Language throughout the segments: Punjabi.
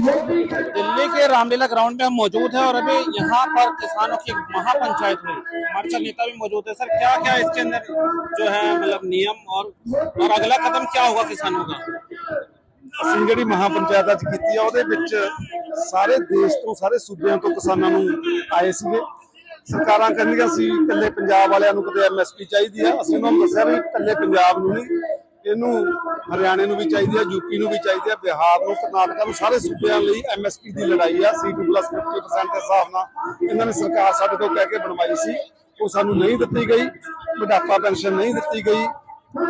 दिल्ली के रामलीला ग्राउंड में हम मौजूद हैं और अभी यहाँ पर किसानों की महापंचायत हुई हमारे साथ नेता भी मौजूद है सर क्या क्या इसके अंदर जो है मतलब नियम और और अगला कदम क्या होगा किसानों का ਅਸੀਂ ਜਿਹੜੀ ਮਹਾਪੰਚਾਇਤ ਅੱਜ ਕੀਤੀ ਆ ਉਹਦੇ ਵਿੱਚ ਸਾਰੇ ਦੇਸ਼ ਤੋਂ ਸਾਰੇ ਸੂਬਿਆਂ ਤੋਂ ਕਿਸਾਨਾਂ ਨੂੰ ਆਏ ਸੀਗੇ ਸਰਕਾਰਾਂ ਕਹਿੰਦੀਆਂ ਸੀ ਇਕੱਲੇ ਪੰਜਾਬ ਵਾਲਿਆਂ ਨੂੰ ਕਿਤੇ ਐਮਐਸਪੀ ਚਾਹੀਦੀ ਆ ਅਸੀਂ ਉਹਨਾਂ ਨੂੰ ਦੱਸਿਆ ਵੀ ਇਕੱਲੇ ਪੰਜਾਬ ਨੂੰ ਨਹੀਂ ਇਹਨੂੰ ਹਰਿਆਣੇ ਨੂੰ ਵੀ ਚਾਹੀਦੀ ਆ ਯੂਪੀ ਨੂੰ ਵੀ ਚਾਹੀਦੀ ਹੈ ਬਿਹਾਰ ਨੂੰ, ਕਰਨਾਟਕਾ ਨੂੰ, ਸਾਰੇ ਸੂਬਿਆਂ ਲਈ ਐਮਐਸਪੀ ਦੀ ਲੜਾਈ ਆ ਸੀ 50% ਦੇ ਹਿਸਾਬ ਨਾਲ ਇਹਨਾਂ ਨੇ ਸਰਕਾਰ ਸਾਡੇ ਤੋਂ ਕਹਿ ਕੇ ਬਣਵਾਈ ਸੀ, ਉਹ ਸਾਨੂੰ ਨਹੀਂ ਦਿੱਤੀ ਗਈ ਬੁਢਾਪਾ ਪੈਨਸ਼ਨ ਨਹੀਂ ਦਿੱਤੀ ਗਈ,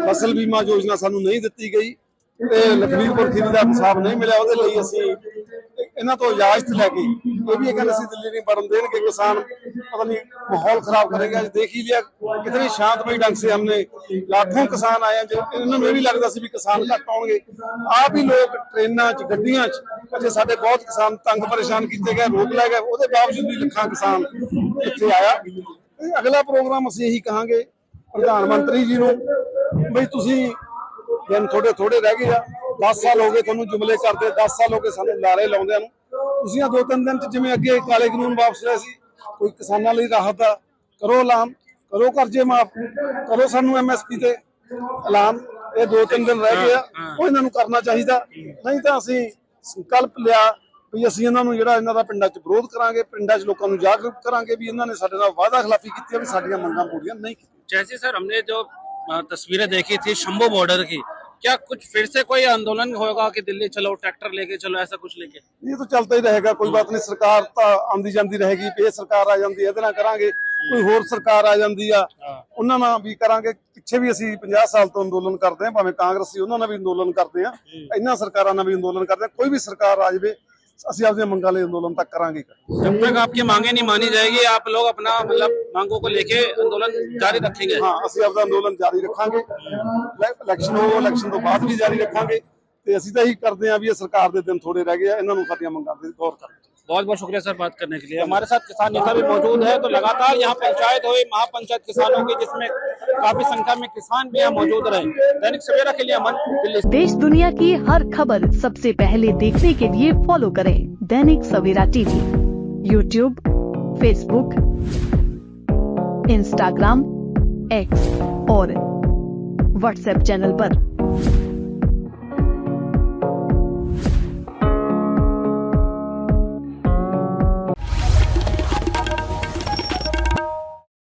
ਫਸਲ ਬੀਮਾ ਯੋਜਨਾ ਸਾਨੂੰ ਨਹੀਂ ਦਿੱਤੀ ਗਈ ਤੇ ਲਖਵੀਰਪੁਰ ਖੀਰੀ ਦਾ ਇਨਸਾਫ ਨਹੀਂ ਮਿਲਿਆ ਉਹਦੇ ਲਈ ਅਸੀਂ ਇਹਨਾਂ ਤੋਂ ਇਜਾਜ਼ਤ ਲੈ ਕੇ ਇਹ ਵੀ ਇਹ ਕਹਿੰਦੇ ਅਸੀਂ ਦਿੱਲੀ ਨਹੀਂ ਵੜਨ ਦੇਣਗੇ ਕਿਸਾਨ ਪਤਾ ਨਹੀਂ ਮਾਹੌਲ ਖਰਾਬ ਕਰੇਗਾ ਅੱਜ ਦੇਖ ਹੀ ਲਿਆ ਕਿਤਨੇ ਸ਼ਾਂਤਮਈ ਢੰਗ ਸੇ हमने लाखों ਕਿਸਾਨ ਆਏ ਜੋ ਇਹਨਾਂ ਨੂੰ ਇਹ ਵੀ ਲੱਗਦਾ ਸੀ ਵੀ ਕਿਸਾਨ ਘੱਟ ਆਉਣਗੇ ਆਪ ਹੀ ਲੋਕ ਟ੍ਰੇਨਾਂ 'ਚ ਗੱਡੀਆਂ 'ਚ ਅਜੇ ਸਾਡੇ ਬਹੁਤ ਕਿਸਾਨ ਤੰਗ ਪਰੇਸ਼ਾਨ ਕੀਤੇ ਗਏ ਰੋਕ ਲਏ ਗਏ ਉਹਦੇ ਬਾਵਜੂਦ ਵੀ ਲੱਖਾਂ ਕਿਸਾਨ ਇੱਥੇ ਆਇਆ ਤੇ ਅਗਲਾ ਪ੍ਰੋਗਰਾਮ ਅਸੀਂ ਇਹੀ ਕਹਾਂਗੇ ਪ੍ਰਧਾਨ ਮੰਤਰੀ ਜੀ ਨੂੰ ਬਈ ਤੁਸੀਂ ਦਿਨ ਥੋੜੇ ਥੋੜੇ ਰਹਿ ਗਏ ਆ 10 ਸਾਲ ਹੋ ਗਏ ਤੁਹਾਨੂੰ ਜੁਮਲੇ ਕਰਦੇ 10 ਸਾਲ ਹੋ ਗਏ ਸਾਨੂੰ ਲਾਰੇ ਲਾਉਂਦਿਆਂ ਨੂੰ ਤੁਸੀਂ ਆ ਦੋ ਤਿੰਨ ਦਿਨ ਚ ਜਿਵੇਂ ਅੱਗੇ ਕਾਲੇ ਕਾਨੂੰਨ ਵਾਪਸ ਲਏ ਸੀ ਕੋਈ ਕਿਸਾਨਾਂ ਲਈ ਰਾਹਤ ਦਾ ਕਰੋ ਐਲਾਨ ਕਰੋ ਕਰਜ਼ੇ ਮਾਫ ਕਰੋ ਸਾਨੂੰ ਐਮਐਸਪੀ ਤੇ ਐਲਾਨ ਇਹ ਦੋ ਤਿੰਨ ਦਿਨ ਰਹਿ ਗਏ ਆ ਉਹ ਇਹਨਾਂ ਨੂੰ ਕਰਨਾ ਚਾਹੀਦਾ ਨਹੀਂ ਤਾਂ ਅਸੀਂ ਸੰਕਲਪ ਲਿਆ ਵੀ ਅਸੀਂ ਇਹਨਾਂ ਨੂੰ ਜਿਹੜਾ ਇਹਨਾਂ ਦਾ ਪਿੰਡਾਂ 'ਚ ਵਿਰੋਧ ਕਰਾਂਗੇ ਪਿੰਡਾਂ 'ਚ ਲੋਕਾਂ ਨੂੰ ਜਾਗਰੂਕ ਕਰਾਂਗੇ ਵੀ ਇਹਨਾਂ ਨੇ ਸਾਡੇ ਨਾਲ ਵਾਅਦਾ ਖਿਲਾਫੀ ਕੀਤੀ ਹੈ ਵੀ ਸਾਡੀਆਂ ਮੰਗਾਂ ਪੂਰੀਆਂ ਨਹੀਂ ਕੀਤੀਆਂ जैसे सर हमने जो अ, तस्वीरें देखी थी शंभू बॉर्डर की क्या कुछ फिर से कोई आंदोलन होगा कि दिल्ली चलो ट्रैक्टर लेके चलो ऐसा कुछ लेके ਇਹ ਤਾਂ ਚੱਲਦਾ ਹੀ ਰਹੇਗਾ ਕੋਈ ਬਾਤ ਨਹੀਂ ਸਰਕਾਰ ਤਾਂ ਆਂਦੀ ਜਾਂਦੀ ਰਹੇਗੀ ਇਹ ਸਰਕਾਰ ਆ ਜਾਂਦੀ ਹੈ, ਇਹਦੇ ਨਾਲ ਕਰਾਂਗੇ ਕੋਈ ਹੋਰ ਸਰਕਾਰ ਆ ਜਾਂਦੀ ਆ ਉਹਨਾਂ ਨਾਲ ਵੀ ਕਰਾਂਗੇ ਪਿੱਛੇ ਵੀ ਅਸੀਂ 50 ਸਾਲ ਤੋਂ ਅੰਦੋਲਨ ਕਰਦੇ ਹਾਂ ਭਾਵੇਂ ਕਾਂਗਰਸੀ ਉਹਨਾਂ ਨਾਲ ਵੀ ਅੰਦੋਲਨ ਕਰਦੇ ਆ ਇਹਨਾਂ ਸਰਕਾਰਾਂ ਨਾਲ ਵੀ ਅੰਦੋਲਨ ਕਰਦੇ ਆ ਕੋਈ ਵੀ ਸਰਕਾਰ ਆ ਜਾਵੇ ਅਸੀਂ ਆਪਣੀਆਂ ਮੰਗਾਂ ਲਈ ਅੰਦੋਲਨ ਤੱਕ ਕਰਾਂਗੇ जब तक आपकी मांगे नहीं मानी जाएगी आप लोग अपना मतलब मांगों को लेके आंदोलन जारी रखेंगे ਹਾਂ ਅਸੀਂ ਆਪਦਾ ਅੰਦੋਲਨ ਜਾਰੀ ਰੱਖਾਂਗੇ ਇਲੈ- ਇਲੈਕਸ਼ਨ ਹੋ ਇਲੈਕਸ਼ਨ ਤੋਂ ਬਾਅਦ ਵੀ ਜਾਰੀ ਰੱਖਾਂਗੇ ਤੇ ਅਸੀਂ ਤਾਂ ਇਹੀ ਕਰਦੇ ਆ ਵੀ ਇਹ ਸਰਕਾਰ ਦੇ ਦਿਨ ਥੋੜੇ ਰਹਿ ਗਏ ਆ ਇਹਨਾਂ ਨੂੰ ਸਾਡੀਆਂ ਮੰਗਾਂ ਤੇ ਗੌਰ ਕਰਨੀ बहुत बहुत शुक्रिया सर बात करने के लिए हमारे साथ किसान नेता भी मौजूद है तो लगातार यहाँ पंचायत हुई महापंचायत किसानों की जिसमें काफ़ी संख्या में किसान भी यहाँ मौजूद रहे दैनिक सवेरा के लिए अमन देश दुनिया की हर खबर सबसे पहले देखने के लिए फॉलो करें Dainik Savera TV YouTube Facebook Instagram X और व्हाट्सएप चैनल पर।